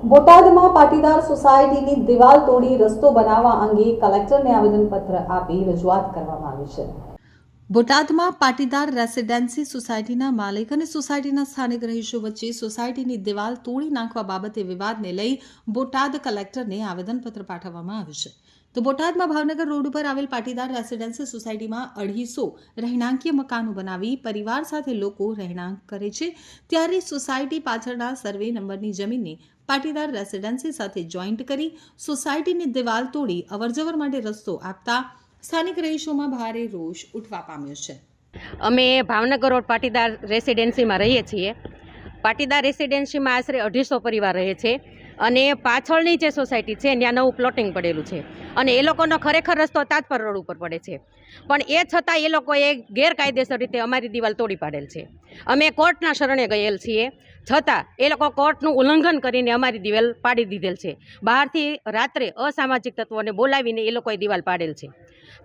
બોટાદમાં પાટીદાર સોસાયટીની દિવાલ તોડી રસ્તો બનાવવા અંગે કલેક્ટરને આવેદનપત્ર આપી રજૂઆત કરવામાં આવી છે. બોટાદમાં પાટીદાર રેસિડેન્સી સોસાયટીના માલિક અને સોસાયટીના સ્થાનિક રહીશો વચ્ચે સોસાયટીની દિવાલ તોડી નાખવા બાબતે વિવાદને લઈ બોટાદ કલેક્ટરને આવેદનપત્ર પાઠવવામાં આવ્યું છે. તો બોટાદમાં ભાવનગર રોડ ઉપર આવેલ પાટીદાર રેસિડેન્સી સોસાયટીમાં અઢીસો રહેણાંકીય મકાનો બનાવી પરિવાર સાથે લોકો રહેણાંક કરે છે. ત્યારે સોસાયટી પાછળના સર્વે નંબરની જમીનને પાટીદાર રેસિડેન્સી સાથે જોઈન્ટ કરી સોસાયટીની દિવાલ તોડી અવરજવર માટે રસ્તો આપતા સ્થાનિક રહીશોમાં ભારે રોષ ઉઠવા પામ્યો છે. અમે ભાવનગર રોડ પાટીદાર રેસિડેન્સીમાં રહીએ છીએ. પાટીદાર રેસિડેન્સીમાં આશરે અઢીસો પરિવાર રહે છે. અને પાછળની જે સોસાયટી છે ત્યાં નવું પ્લોટિંગ પડેલું છે. અને એ લોકોનો ખરેખર રસ્તો તાજપર રોડ ઉપર પડે છે. પણ એ છતાં એ લોકોએ ગેરકાયદેસર રીતે અમારી દિવાલ તોડી પાડેલ છે. અમે કોર્ટના શરણે ગયેલ છીએ. છતાં એ લોકો કોર્ટનું ઉલ્લંઘન કરીને અમારી દિવાલ પાડી દીધેલ છે. બહારથી રાત્રે અસામાજિક તત્વોને બોલાવીને એ લોકોએ દિવાલ પાડેલ છે.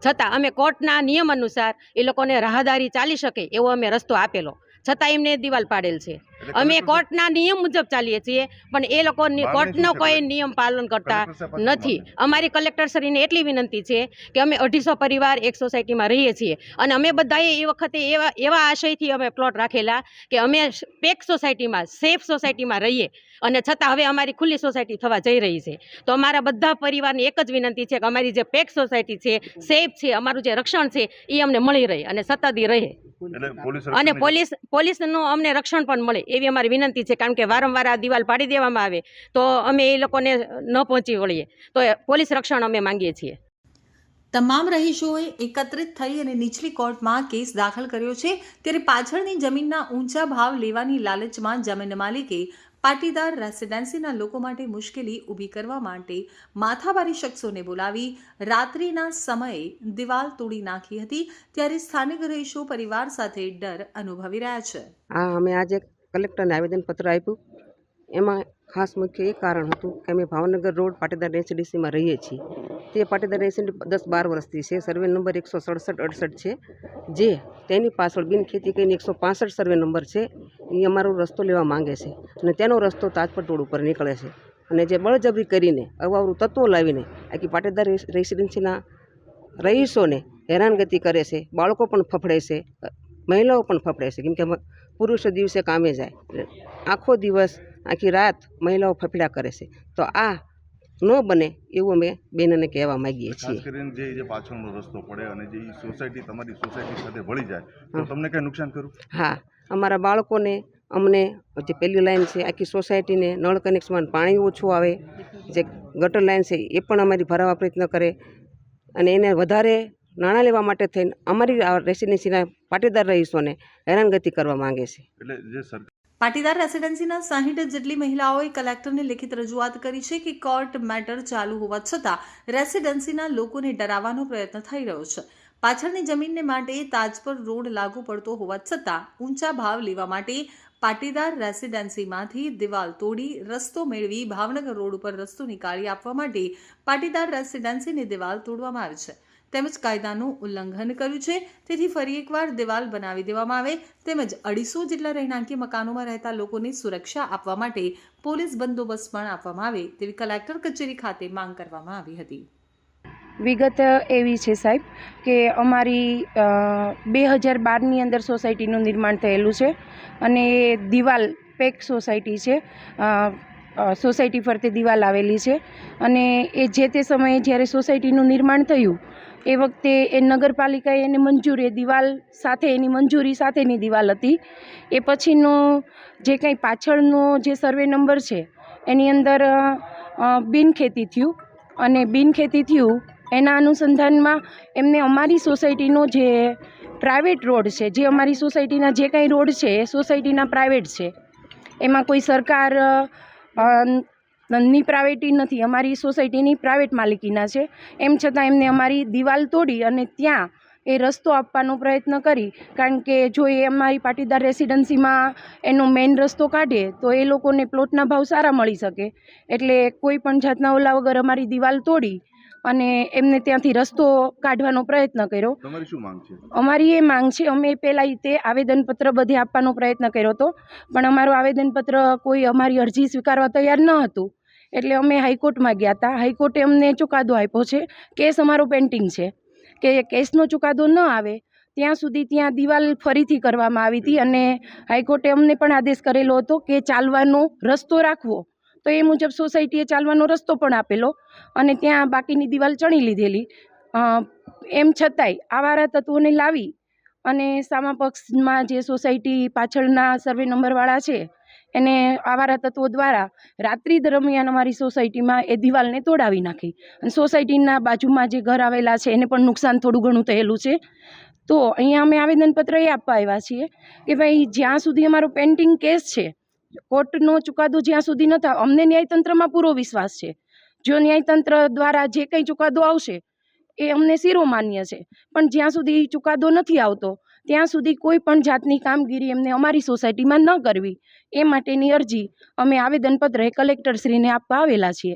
છતાં અમે કોર્ટના નિયમ અનુસાર એ લોકોને રાહદારી ચાલી શકે એવો અમે રસ્તો આપેલો. છતાં એમને દિવાલ પાડેલ છે. અમે કોર્ટના નિયમ મુજબ ચાલીએ છીએ પણ એ લોકો કોર્ટનો કોઈ નિયમ પાલન કરતા નથી. અમારી કલેક્ટરશ્રીને એટલી વિનંતી છે કે અમે અઢીસો પરિવાર એક સોસાયટીમાં રહીએ છીએ અને અમે બધાએ એ વખતે એવા એવા આશયથી અમે પ્લોટ રાખેલા કે અમે પેક સોસાયટીમાં સેફ સોસાયટીમાં રહીએ અને છતાં હવે અમારી ખુલ્લી સોસાયટી થવા જઈ રહી છે. તો અમારા બધા પરિવારની એક જ વિનંતી છે કે અમારી જે પેક સોસાયટી છે સેફ છે અમારું જે રક્ષણ છે એ અમને મળી રહે અને સતત રહે. અને પોલીસ પોલીસનું અમને રક્ષણ પણ મળે એવી અમારી વિનંતી છે કારણ કે વારંવાર આ દિવાલ પાડી દેવામાં આવે તો અમે એ લોકોને ન પહોંચી વળીએ. તો પોલીસ રક્ષણ અમે માંગીએ છીએ. તમામ રહીશોએ એકત્રિત થઈ અને નીચલી કોર્ટમાં કેસ દાખલ કર્યો છે ત્યારે પાછળની જમીનના ઊંચા ભાવ લેવાની લાલચમાં જમીન માલિકે પાટીદાર રેસિડેન્સીના લોકો માટે મુશ્કેલી ઊભી કરવા માટે માથાબારી શખ્સોને બોલાવી રાત્રિના સમયે દિવાલ તોડી નાખી હતી ત્યારે સ્થાનિક રહીશો પરિવાર સાથે ડર અનુભવી રહ્યા છે. આ અમે આજે કલેક્ટરને આવેદનપત્ર આપ્યું. એમાં ખાસ મુખ્ય એ કારણ હતું કે અમે ભાવનગર રોડ પાટીદાર રેસીડીસીમાં રહીએ છીએ. તે પાટીદાર રેસીડી દસ બાર વર્ષથી છે. સર્વે નંબર એકસો સડસઠ અડસઠ છે. જે તેની પાછળ બિનખેતી કરીને એકસો પાસઠ સર્વે નંબર છે. એ અમારો રસ્તો લેવા માંગે છે અને તેનો રસ્તો તાજપટ રોડ ઉપર નીકળે છે. અને જે બળજબરી કરીને અવાવરું તત્વો લાવીને આખી પાટીદાર રેસીડેન્સીના રહીશોને હેરાનગતિ કરે છે. બાળકો પણ ફફડે છે. મહિલાઓ પણ ફફડે છે. કેમ કે પુરુષો દિવસે કામે જાય. આખો દિવસ આખી રાત મહિલાઓ ફફડા કરે છે. તો આ ન બને એવું અમે બેનને કહેવા માંગીએ છીએ. ખાસ કરીને જે જે પાછળનો રસ્તો પડે અને જે સોસાયટી તમારી સોસાયટી સાથે ભળી જાય તો તમને કંઈ નુકસાન કરું હા. અમારા બાળકોને અમને જે પહેલી લાઈન છે આખી સોસાયટીને નળ કનેક્શનમાં પાણી ઓછું આવે જે ગટર લાઈન છે એ પણ અમારી ભરાવા પ્રયત્ન કરે. અને એને વધારે નાણાં લેવા માટે થઈને અમારી રેસિડેન્સીના પાટીદાર રહીશોને હેરાનગતિ કરવા માંગે છે. એટલે જે પાટીદાર રેસિડેન્સીના સાહીઠ જેટલી મહિલાઓએ કલેક્ટરને લિખિત રજૂઆત કરી છે કે કોર્ટ મેટર ચાલુ હોવા છતાં રેસિડેન્સીના લોકોને ડરાવવાનો પ્રયત્ન થઈ રહ્યો છે. પાછળની જમીનને માટે તાજપર રોડ લાગુ પડતો હોવા છતાં ઊંચા ભાવ લેવા માટે પાટીદાર રેસિડેન્સીમાંથી દિવાલ તોડી રસ્તો મેળવી ભાવનગર રોડ ઉપર રસ્તો નીકાળી આપવા માટે પાટીદાર રેસિડેન્સીની દિવાલ તોડવામાં આવી છે. તેમજ કાયદાનું ઉલ્લંઘન કર્યું છે. તેથી ફરી એકવાર દિવાલ બનાવી દેવામાં આવે તેમજ અઢીસો જેટલા રહેણાંકી મકાનોમાં રહેતા લોકોને સુરક્ષા આપવા માટે પોલીસ બંદોબસ્ત પણ આપવામાં આવે તેવી કલેક્ટર કચેરી ખાતે માંગ કરવામાં આવી હતી. વિગત એવી છે સાહેબ કે અમારી બે હજાર બારની અંદર સોસાયટીનું નિર્માણ થયેલું છે અને એ દિવાલ પેક સોસાયટી છે સોસાયટી ફરતે દિવાલ આવેલી છે અને એ જે તે સમયે જ્યારે સોસાયટીનું નિર્માણ થયું એ વખતે એ નગરપાલિકાએ એને મંજૂરી દિવાલ સાથે, એની મંજૂરી સાથેની દિવાલ હતી. એ પછીનો જે કંઈ પાછળનો જે સર્વે નંબર છે એની અંદર બિનખેતી થયું અને બિનખેતી થયું એના અનુસંધાનમાં એમને અમારી સોસાયટીનો જે પ્રાઇવેટ રોડ છે, જે અમારી સોસાયટીના જે કાંઈ રોડ છે, એ સોસાયટીના પ્રાઇવેટ છે. એમાં કોઈ સરકારની પ્રાઇવેટી નથી, અમારી સોસાયટીની પ્રાઇવેટ માલિકીના છે. એમ છતાં એમને અમારી દિવાલ તોડી અને ત્યાં એ રસ્તો આપવાનો પ્રયત્ન કરી, કારણ કે જો એ અમારી પાટીદાર રેસિડન્સીમાં એનો મેઇન રસ્તો કાઢે, તો એ લોકોને પ્લોટના ભાવ સારા મળી શકે. એટલે કોઈ પણ જાતના ઓલા વગર અમારી દિવાલ તોડી અને એમને ત્યાંથી રસ્તો કાઢવાનો પ્રયત્ન કર્યો. તમારી શું માંગ છે? અમારી એ માંગ છે અમે પહેલાં તે આવેદનપત્ર બધે આપવાનો પ્રયત્ન કર્યો હતો. પણ અમારું આવેદનપત્ર કોઈ અમારી અરજી સ્વીકારવા તૈયાર ન હતું. એટલે અમે હાઈકોર્ટમાં ગયા હતા હાઈકોર્ટે અમને ચુકાદો આપ્યો છે. કેસ અમારો પેન્ટિંગ છે. કે કેસનો ચુકાદો ન આવે ત્યાં સુધી ત્યાં દિવાલ ફરીથી કરવામાં આવી હતી અને હાઈકોર્ટે અમને પણ આદેશ કરેલો હતો કે ચાલવાનો રસ્તો રાખવો. તો એ મુજબ સોસાયટીએ ચાલવાનો રસ્તો પણ આપેલો અને ત્યાં બાકીની દિવાલ ચણી લીધેલી. એમ છતાંય આવારા તત્વોને લાવી અને સામા પક્ષમાં જે સોસાયટી પાછળના સર્વે નંબરવાળા છે, એને આવારા તત્વો દ્વારા રાત્રિ દરમિયાન અમારી સોસાયટીમાં એ દિવાલને તોડાવી નાખી. અને સોસાયટીના બાજુમાં જે ઘર આવેલા છે, એને પણ નુકસાન થોડું ઘણું થયેલું છે. તો અહીંયા અમે આવેદનપત્ર એ આપવા આવ્યા છીએ કે ભાઈ જ્યાં સુધી અમારો પેન્ટિંગ કેસ છે કોર્ટનો ચુકાદો જ્યાં સુધી ન થાય, અમને ન્યાયતંત્રમાં પૂરો વિશ્વાસ છે. જો ન્યાયતંત્ર દ્વારા જે કંઈ ચુકાદો આવશે, એ અમને શિરોમાન્ય છે. પણ જ્યાં સુધી ચુકાદો નથી આવતો, ત્યાં સુધી કોઈ પણ જાતની કામગીરી એમને અમારી સોસાયટીમાં ન કરવી. એ માટેની અરજી અમે આવેદનપત્ર કલેક્ટરશ્રીને આપવા આવેલા છીએ.